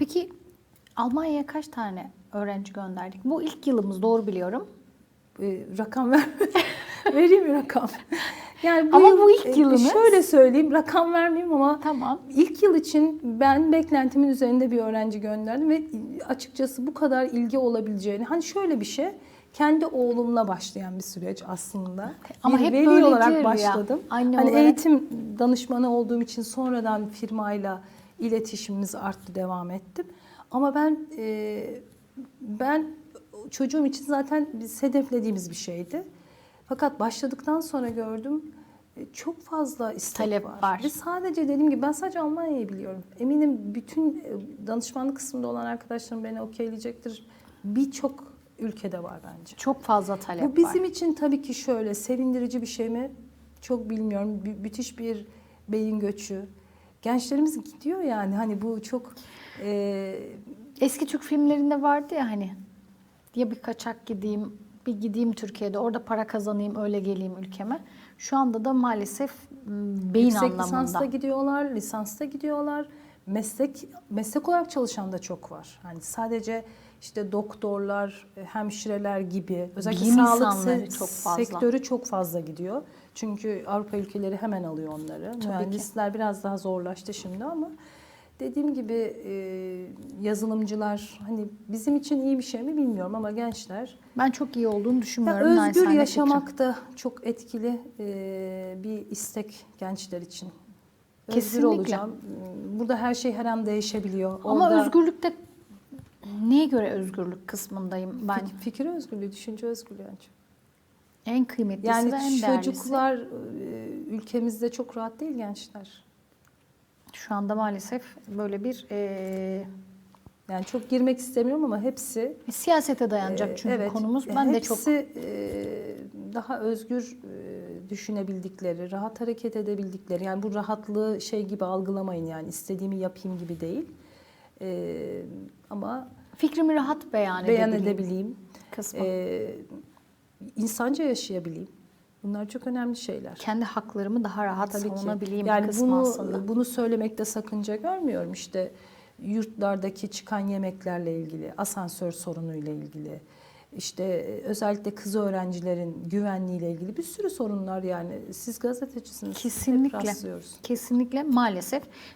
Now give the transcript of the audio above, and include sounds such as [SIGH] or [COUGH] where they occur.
Peki Almanya'ya kaç tane öğrenci gönderdik? Bu ilk yılımız doğru biliyorum. e, rakam ver. [LAUGHS] Vereyim mi rakam? Yani Ama yıl, bu ilk e, yılınız. Şöyle söyleyeyim, rakam vermeyeyim ama Tamam. ilk yıl için ben beklentimin üzerinde bir öğrenci gönderdim ve açıkçası bu kadar ilgi olabileceğini, hani şöyle bir şey, kendi oğlumla başlayan bir süreç aslında. Ama bir hep veli olarak ya, başladım. anne hani olarak. eğitim danışmanı olduğum için sonradan firmayla iletişimimiz arttı, devam ettim. Ama ben e, ben çocuğum için zaten biz hedeflediğimiz bir şeydi. Fakat başladıktan sonra gördüm e, çok fazla istek Talep var. var. Ve sadece dediğim gibi ben sadece Almanya'yı biliyorum. Eminim bütün e, danışmanlık kısmında olan arkadaşlarım beni okeyleyecektir. Birçok ülkede var bence. Çok fazla talep Bu bizim var. için tabii ki şöyle sevindirici bir şey mi? Çok bilmiyorum. Mü- müthiş bir beyin göçü. Gençlerimiz gidiyor yani hani bu çok e, Eski Türk filmlerinde vardı ya hani ya bir kaçak gideyim, bir gideyim Türkiye'de orada para kazanayım öyle geleyim ülkeme. Şu anda da maalesef beyin yüksek anlamında. lisansta gidiyorlar, lisansta gidiyorlar. Meslek meslek olarak çalışan da çok var. Hani sadece işte doktorlar, e, hemşireler gibi özellikle Bilim sağlık se- çok fazla. sektörü çok fazla gidiyor. Çünkü Avrupa ülkeleri hemen alıyor onları. ki. Mühendisler biraz daha zorlaştı şimdi ama dediğim gibi e, yazılımcılar hani bizim için iyi bir şey mi bilmiyorum ama gençler Ben çok iyi olduğunu ya düşünmüyorum. özgür naçizane fikrim. yaşamak da çok etkili e, bir istek gençler için. Özgür Kesinlikle. olacağım. Burada her şey her an değişebiliyor. Ama Orada özgürlükte neye göre özgürlük kısmındayım ben? fik- fikir özgürlüğü, düşünce özgürlüğü ancak. En kıymetlisi Yani ve en değerlisi. çocuklar e, ülkemizde çok rahat değil gençler. Şu anda maalesef böyle bir e, Yani çok girmek istemiyorum ama hepsi siyasete dayanacak e, çünkü evet, konumuz. Ben de çok hepsi e, daha özgür e, düşünebildikleri, rahat hareket edebildikleri. Yani bu rahatlığı şey gibi algılamayın yani istediğimi yapayım gibi değil. E, ama fikrimi rahat beyan, beyan edebileyim edebileyim, kısmı. e, insanca yaşayabileyim. Bunlar çok önemli şeyler. Kendi haklarımı daha rahat Tabii ki. savunabileyim Yani kısmı bunu aslında. bunu söylemekte sakınca görmüyorum. İşte yurtlardaki çıkan yemeklerle ilgili, asansör sorunuyla ilgili, işte özellikle kız öğrencilerin güvenliğiyle ilgili bir sürü sorunlar yani. Siz gazetecisiniz. Kesinlikle. Kesinlikle maalesef.